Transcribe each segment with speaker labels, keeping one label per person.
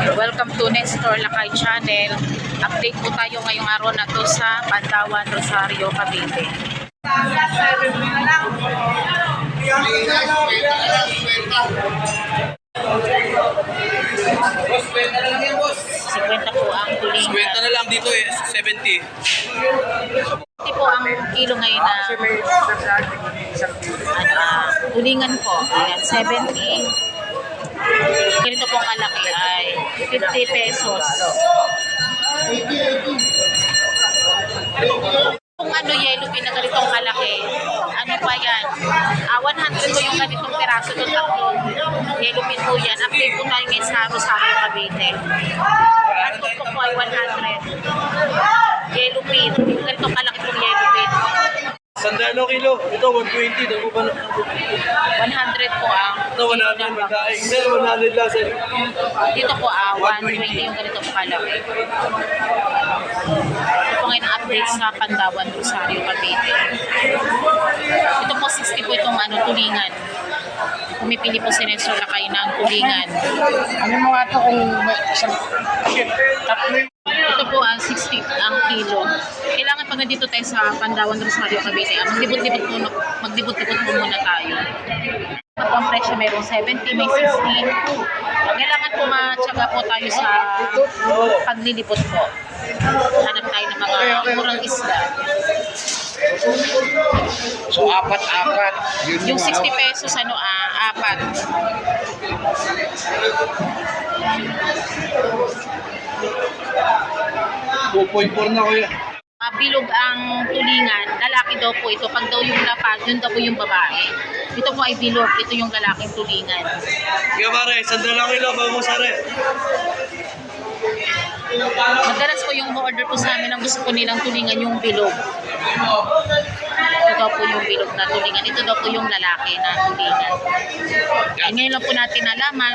Speaker 1: Welcome to Nestor Lakay Channel. Update po tayo ngayong araw na to sa Pantawan, Rosario, Cavite.
Speaker 2: Boss, kwenta na lang yan, boss.
Speaker 1: 50 po ang tulingan.
Speaker 2: Kwenta na lang dito eh, 70.
Speaker 1: 50 po ang kilo ngayon na ano, ah, tulingan po. Ayan, 70. Ganito pong kalaki ay 50 pesos. Kung ano yellow pin na ganitong kalaki, ano pa yan? Ah, 100 po yung ganitong piraso doon tatlong yellow pin po yan. Update po tayo ngayon sa Rosario, Cavite. Ang tumpok po ay 100. Yellow pin. Ganitong kalaki pong yellow pin.
Speaker 2: Sandalo kilo. Ito, 120. Dago pa na.
Speaker 1: 100 po ang
Speaker 2: Ito, 100. Magkain. Hindi, 100 lang, sir.
Speaker 1: Dito po ah, 120 yung ganito po kalaki. Ito po ngayon ang update sa Pandawan, Rosario, Cavite. Ito po 60 po itong ano, tulingan. Pumipili po si Nestor Lakay ng tulingan.
Speaker 3: Ano mo nga ito kung isang
Speaker 1: Ito po ang 60 ang kilo. Kailangan pag nandito tayo sa Pandawan, Rosario, Cavite, ah, magdibot-dibot po, magdibot-dibot po muna tayo. Ang presyo, mayroong 70, may 60. Kailangan po matyaga po tayo sa paglilipot po. Hanap tayo ng mga murang isda.
Speaker 3: so apat-apat. Yun
Speaker 1: Yung
Speaker 3: ano.
Speaker 1: 60 pesos, ano, ah, apat.
Speaker 2: ano, 2.4 na kuya.
Speaker 1: Ah, bilog ang tulingan, lalaki daw po ito. Pag daw yung lapad, yun daw po yung babae. Ito po ay bilog, ito yung lalaking tulingan.
Speaker 2: Sige pare, sandalo kilo. Bago mo sare.
Speaker 1: Madalas po yung order po sa amin ang gusto po nilang tulingan yung bilog. Ito daw po yung bilog na tulingan. Ito daw po yung lalaki na tulingan. Ay, ngayon lang po natin nalaman,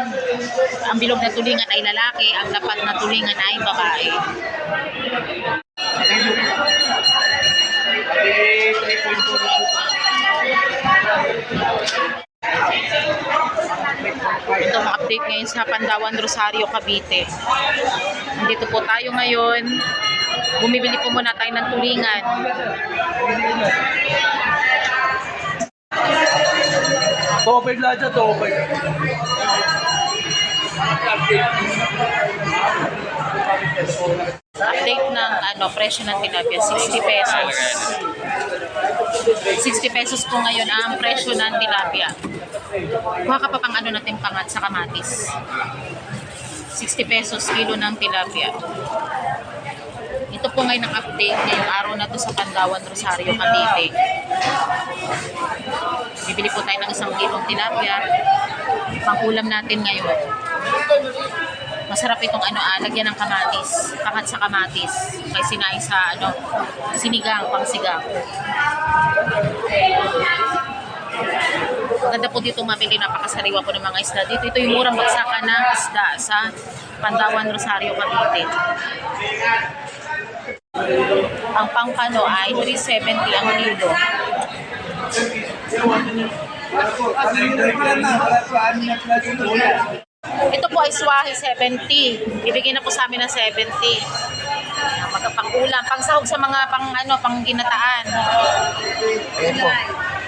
Speaker 1: ang bilog na tulingan ay lalaki, ang lapad na tulingan ay babae.
Speaker 2: 3.4 na.
Speaker 1: Ito ma-update ngayon sa Pandawan, Rosario, Cavite. Nandito po tayo ngayon. Bumibili po muna tayo ng tulingan.
Speaker 2: Topay lahat dyan, topay.
Speaker 1: Update ng ano, presyo ng tilapia, 60 pesos. 60 pesos po ngayon ang presyo ng tilapia. Kuha ka pa pang ano natin pangat sa kamatis. 60 pesos kilo ng tilapia. Ito po ngayon ang update ngayong araw na to sa Pandawan, Rosario, Cavite. Bibili po tayo ng isang kilong tilapia. Pangkulam natin ngayon. Masarap itong ano, ah, lagyan ng kamatis. Pangat sa kamatis. Kay sinay sa ano, sinigang, pangsigang. Maganda po dito mamili, napakasariwa po ng mga isda. Dito ito yung murang bagsakan ng isda sa Pandawan, Rosario, Cavite. Ang pangkano ay 370 ang kilo. Ito po ay swahe 70. Ibigay na po sa amin ng 70. Ayan, Magkapangulam. Pangsahog sa mga pang ano, pang ginataan.
Speaker 3: Ayan po.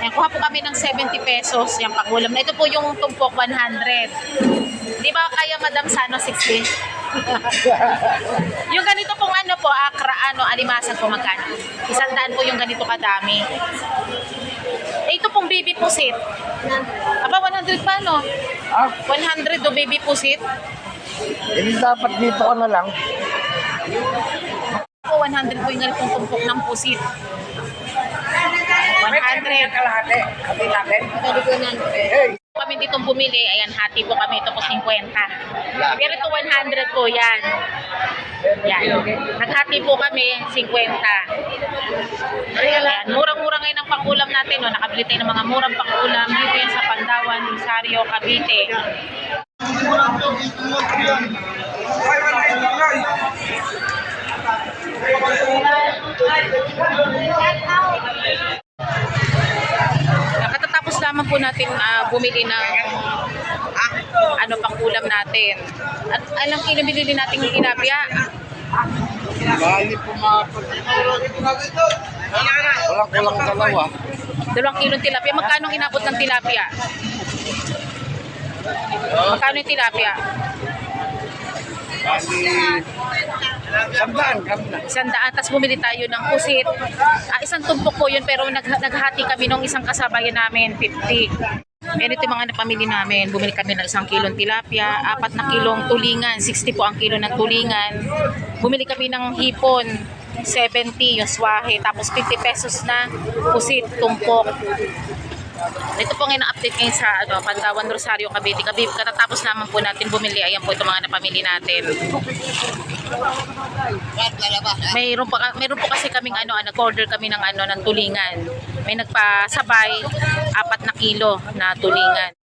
Speaker 1: Ayan, kuha po kami ng 70 pesos yung pangulam. Na ito po yung tumpok 100. Di ba kaya madam sa ano 60? yung ganito pong ano po, akra, ano, alimasan po magkano. Isang daan po yung ganito kadami. Eh, baby pusit. Aba, 100 pa, no?
Speaker 3: Ah,
Speaker 1: 100 do baby pusit.
Speaker 3: hindi dapat dito ka na lang.
Speaker 1: Po, 100 po yung ganitong tumpok ng pusit. 100.
Speaker 3: kalahati. Kami natin. Hey,
Speaker 1: Kami ditong bumili, ayan, hati po kami, ito po 50. Pero ito 100 po yan. Yan. Naghati po kami, 50. Ayan, murang-mura ngayon ang pangulam natin, no? nakabili tayo ng mga murang pangulam dito yan sa Pandawan, Rosario, Cavite. Nakatatapos lamang po natin ah, bumili ng ano pang ulam natin. At alam kilo binili natin yung tilapia?
Speaker 3: Bali po mga Walang kulang dalawa.
Speaker 1: Dalawang kilong tilapia. Magkano ang inabot ng tilapia? Magkano yung tilapia?
Speaker 3: Bali, sandaan kami na.
Speaker 1: Isang daan. Tapos bumili tayo ng pusit. Ah, isang tumpok po yun pero nag, naghati kami nung isang kasabayan namin, 50. Ganito yung mga napamili namin. Bumili kami ng isang kilong tilapia, apat na kilong tulingan, 60 po ang kilo ng tulingan. Bumili kami ng hipon, 70 yung swahe, tapos 50 pesos na pusit, tumpok. Ito po ngayon update ngayon sa ano, Pantawan Rosario, Cavite. Cavite, katatapos naman po natin bumili. Ayan po itong mga napamili natin. Mayroon pa mayroon po kasi kaming ano, ah, nag-order kami ng ano ng tulingan. May nagpasabay apat na kilo na tulingan.